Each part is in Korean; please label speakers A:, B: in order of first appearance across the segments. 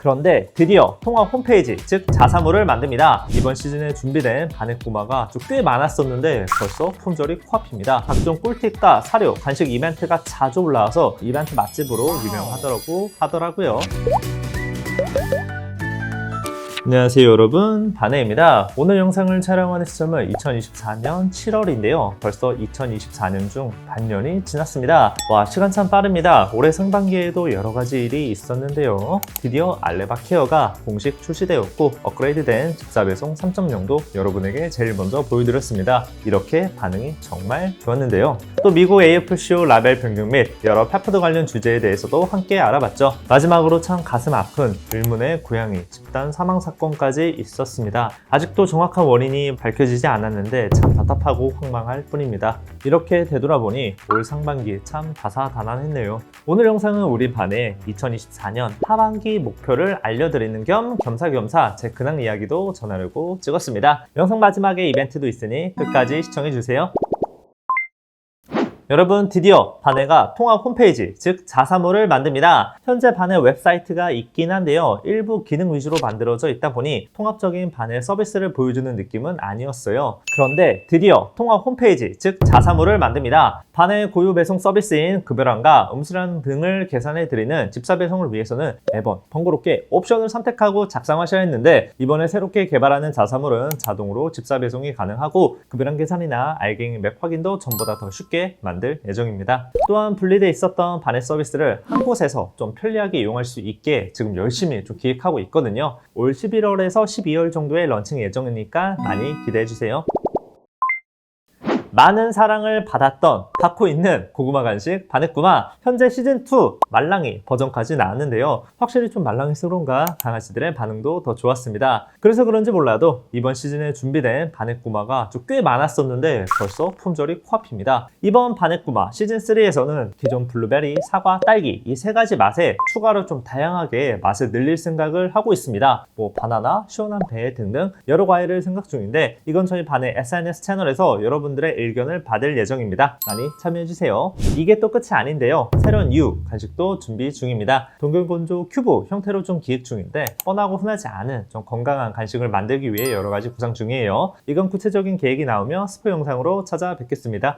A: 그런데 드디어 통합 홈페이지, 즉 자사몰을 만듭니다. 이번 시즌에 준비된 반액구마가 좀꽤 많았었는데 벌써 품절이 코앞입니다. 각종 꿀팁과 사료, 간식 이벤트가 자주 올라와서 이벤트 맛집으로 유명하더라고 하더라고요. 안녕하세요 여러분. 바네입니다. 오늘 영상을 촬영하는 시점은 2024년 7월인데요. 벌써 2024년 중 반년이 지났습니다. 와 시간 참 빠릅니다. 올해 상반기에도 여러 가지 일이 있었는데요. 드디어 알레바 케어가 공식 출시되었고 업그레이드된 집사 배송 3.0도 여러분에게 제일 먼저 보여드렸습니다. 이렇게 반응이 정말 좋았는데요. 또 미국 AFCO 라벨 변경 및 여러 패프드 관련 주제에 대해서도 함께 알아봤죠. 마지막으로 참 가슴 아픈 의문의 고양이 집단 사망 사건 까지 있었습니다. 아직도 정확한 원인이 밝혀지지 않았는데 참 답답하고 황망할 뿐입니다. 이렇게 되돌아보니 올 상반기 참 다사다난했네요. 오늘 영상은 우리 반의 2024년 하반기 목표를 알려드리는 겸 겸사겸사 제 근황 이야기도 전하려고 찍었습니다. 영상 마지막에 이벤트도 있으니 끝까지 시청해주세요. 여러분 드디어 바네가 통합 홈페이지 즉 자사몰을 만듭니다. 현재 바네 웹사이트가 있긴 한데요. 일부 기능 위주로 만들어져 있다 보니 통합적인 바네 서비스를 보여주는 느낌은 아니었어요. 그런데 드디어 통합 홈페이지 즉 자사몰을 만듭니다. 바네 고유 배송 서비스인 급여량과 음수량 등을 계산해 드리는 집사 배송을 위해서는 매번 번거롭게 옵션을 선택하고 작성하셔야 했는데 이번에 새롭게 개발하는 자사몰은 자동으로 집사 배송이 가능하고 급여량 계산이나 알갱이 맥 확인도 전보다 더 쉽게 만들 예정입니다. 또한 분리돼 있었던 바넷 서비스를 한 곳에서 좀 편리하게 이용할 수 있게 지금 열심히 좀 기획하고 있거든요. 올 11월에서 12월 정도에 런칭 예정이니까 많이 기대해 주세요. 많은 사랑을 받았던 받고 있는 고구마 간식 바넷구마 현재 시즌2 말랑이 버전까지 나왔는데요. 확실히 좀 말랑이스러운가? 강아지들의 반응도 더 좋았습니다. 그래서 그런지 몰라도 이번 시즌에 준비된 바넷구마가 좀꽤 많았었는데 벌써 품절이 코앞입니다. 이번 바넷구마 시즌3에서는 기존 블루베리, 사과, 딸기 이 세 가지 맛에 추가로 좀 다양하게 맛을 늘릴 생각을 하고 있습니다. 뭐 바나나, 시원한 배 등등 여러 과일을 생각 중인데 이건 저희 반의 SNS 채널에서 여러분들의 의견을 받을 예정입니다. 많이 참여해주세요. 이게 또 끝이 아닌데요. 새로운 유 간식도 준비 중입니다. 동결건조 큐브 형태로 좀 기획 중인데 뻔하고 흔하지 않은 좀 건강한 간식을 만들기 위해 여러 가지 구상 중이에요. 이건 구체적인 계획이 나오면 스포 영상으로 찾아뵙겠습니다.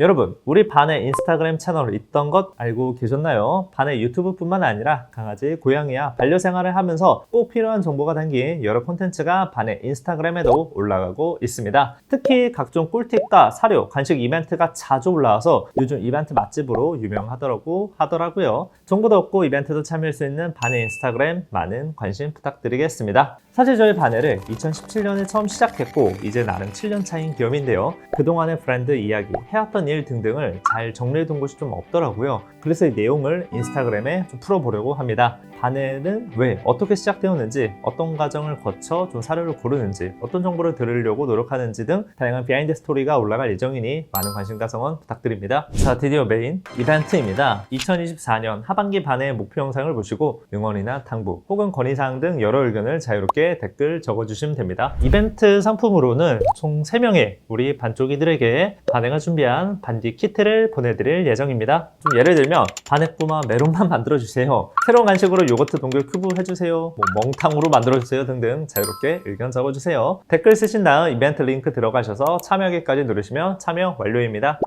A: 여러분, 우리 반의 인스타그램 채널 있던 것 알고 계셨나요? 반의 유튜브뿐만 아니라 강아지, 고양이와 반려생활을 하면서 꼭 필요한 정보가 담긴 여러 콘텐츠가 반의 인스타그램에도 올라가고 있습니다. 특히 각종 꿀팁과 사료, 간식 이벤트가 자주 올라와서 요즘 이벤트 맛집으로 유명하더라고 하더라고요. 정보도 얻고 이벤트도 참여할 수 있는 반의 인스타그램 많은 관심 부탁드리겠습니다. 사실 저희 바네를 2017년에 처음 시작했고 이제 나름 7년 차인 기업인데요. 그동안의 브랜드 이야기, 해왔던 일 등등을 잘 정리해둔 곳이 좀 없더라고요. 그래서 이 내용을 인스타그램에 좀 풀어보려고 합니다. 바네는 왜, 어떻게 시작되었는지, 어떤 과정을 거쳐 좀 사료를 고르는지, 어떤 정보를 들으려고 노력하는지 등 다양한 비하인드 스토리가 올라갈 예정이니 많은 관심과 성원 부탁드립니다. 자, 드디어 메인 이벤트입니다. 2024년 하반기 반의 목표 영상을 보시고 응원이나 당부 혹은 건의사항 등 여러 의견을 자유롭게 댓글 적어주시면 됩니다. 이벤트 상품으로는 총 3명의 우리 반쪽이들에게 반해가 준비한 반디 키트를 보내드릴 예정입니다. 좀 예를 들면 반해뿌마 메론만 만들어주세요. 새로운 간식으로 요거트 동결 큐브 해주세요. 뭐 멍탕으로 만들어주세요 등등 자유롭게 의견 적어주세요. 댓글 쓰신 다음 이벤트 링크 들어가셔서 참여하기까지 누르시면 참여 완료입니다.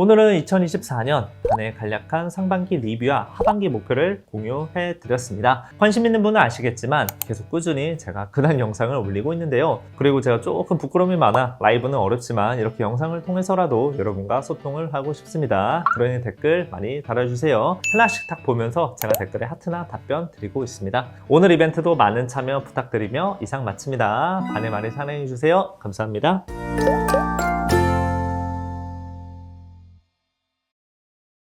A: 오늘은 2024년 반의 간략한 상반기 리뷰와 하반기 목표를 공유해 드렸습니다. 관심 있는 분은 아시겠지만 계속 꾸준히 제가 근황 영상을 올리고 있는데요. 그리고 제가 조금 부끄러움이 많아 라이브는 어렵지만 이렇게 영상을 통해서라도 여러분과 소통을 하고 싶습니다. 그러니 댓글 많이 달아주세요. 하나씩 딱 보면서 제가 댓글에 하트나 답변 드리고 있습니다. 오늘 이벤트도 많은 참여 부탁드리며 이상 마칩니다. 반에 많이 사랑해주세요. 감사합니다.